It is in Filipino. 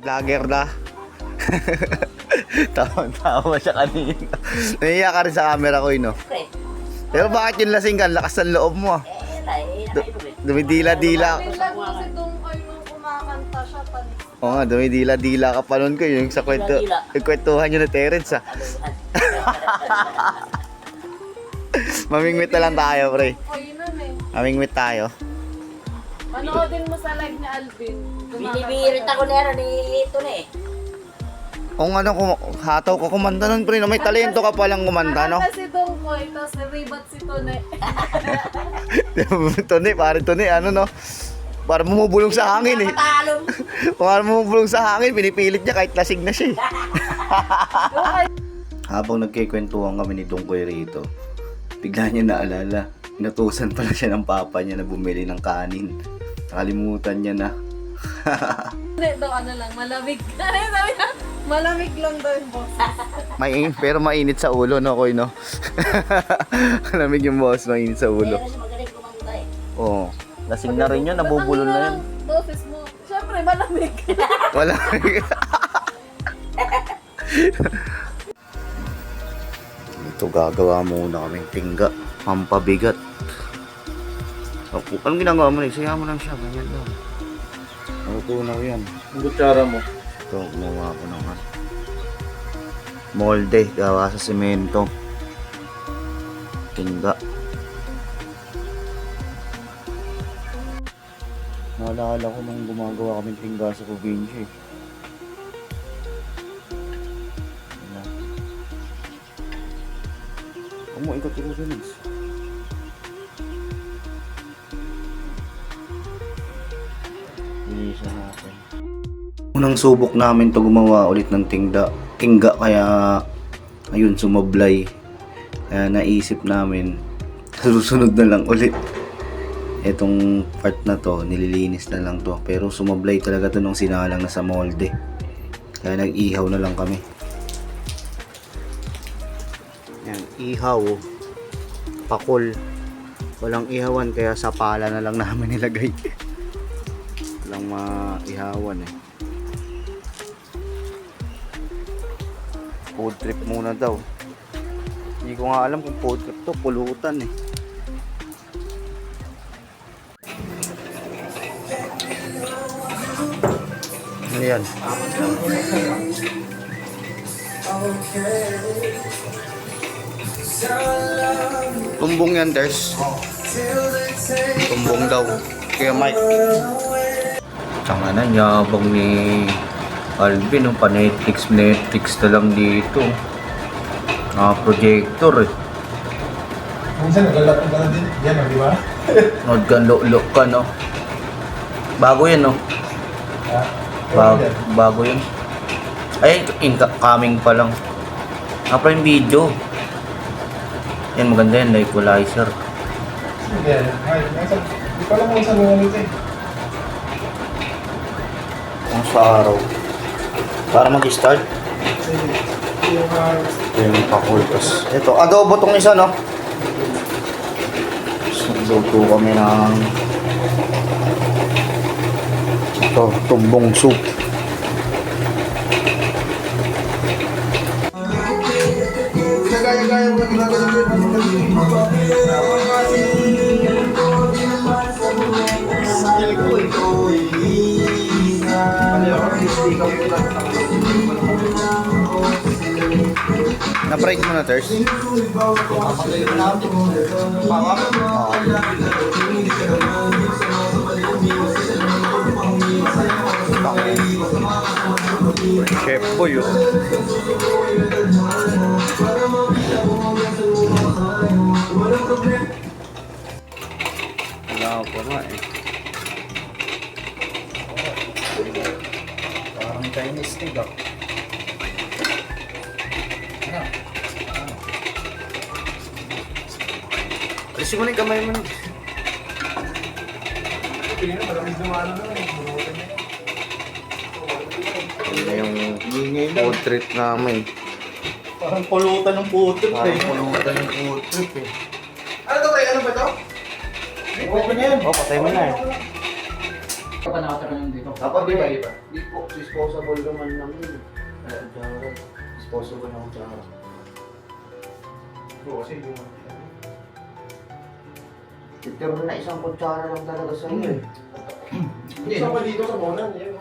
Vlogger na. Tawa-tawa siya kanina. Nahiya ka rin sa camera ko, eh, no? Pero bakit yung lasing ka? Ang Lakas ng loob mo, ah. eh, na, eh. Dumidila-dila. Pinlag mo si Dong ay nung kumakanta siya pan. Oo nga, dumidila-dila ka pa nun ko. Yung sa kwento, yung kwentuhan nyo na Terence, ah. Mamingwit na lang tayo, pre. O yun nun eh. Mamingwit tayo. Manoodin mo sa live ni Alvin. Binibirit ako na ano ni ito na eh. Kung ano, kung hataw ka kumanta nun, pre, no? may talento ka palang kumanta, no? Nakanta si Dong Koy, tapos ribat si Tone. Tuni, pare Tuni, ano, no? Para bumubulong sa hangin, eh. Nakatalong. Para bumubulong sa hangin, pinipilit niya kahit lasing na siya, eh. Habang nagkikwentuhan kami ni Dongkoy rito, bigla niya naalala, inutusan pala siya ng papa niya na bumili ng kanin. Nakalimutan niya na. hindi daw ano lang, malamig. Ano sabi niya? Malamig lang daw yung boss. May, pero mainit sa ulo, no, Koy, no? Malamig yung boss, mainit sa ulo. Pero siya magaling kumanta eh. Oo. Lasing na rin yun, nabubulol na yan. Boses mo. Siyempre, malamig. Wala. Ito gagawa muna kaming tingga. Pampabigat. O, anong ginagawa mo na? Saya mo lang siya. Ganyan lang. Natutunaw yan. Ang kutsara mo. Ito, gumawa ko ng ano. Molde. Gawa sa semento. Tingga. Naalala ko nung gumagawa kaming tingga sa probinsya eh. Mo ikot yun. Nigs. Bilisan natin. Unang subok namin to gumawa ulit ng tingda. Tingga kaya ayun sumablay. Kaya naisip namin sa susunod na lang ulit. Etong part na to, nililinis na lang to. Pero sumablay talaga to nung sinalang na sa molde. Kaya nag-ihaw na lang kami. Ihaw. Pakol. Walang ihawan kaya sa pala na lang namin nilagay. Walang maihawan eh. Food trip muna daw. Hindi ko nga alam kung food trip to, pulutan eh. Ano yan? Tumbong yan, Ders. Tumbong daw. Kaya Mike. Tsaka na, yabang ni Alvin. Oh, pa Netflix, Netflix na lang dito. Ah, projector eh. Minsan naglalaro ka na din. Yan, oh, di ba? Nod ka, no? Bago yan, no? Ha? Bago, bago yun. Ay, incoming pa lang. Ah, pa yung video. Yan, maganda yan, equalizer. Yan. Ay, nasa- Di pa lang kung saan mo ulit eh. Ang sa araw. Para mag-start. Sige. Yung ah, Yung pakultas. Ito, adobo tong isa, no? Nagluto kami ng ito, tumbong soup. Na-break mo na, Ters? Chef Boy, oh. Wala pa nga eh. Parang Chinese tig ah. Alisin mo na yung kamay mo. na. Hindi na, maraming dumalo na lang. Bunutan niya. Yun na yung trip namin. Parang pulutan ng puto. Parang pulutan yung food trip eh. Okay na yan. Oh, patay mo na eh. Nakatira yung dito. Dapat di ba? Iba, iba. Di po, disposable naman lang yun. Eh, kutsara. Disposable na kutsara. Oo, kasi yung... Titiro na isang kutsara lang talaga sa iyo. eh. Isa pa dito sa Monan, yan.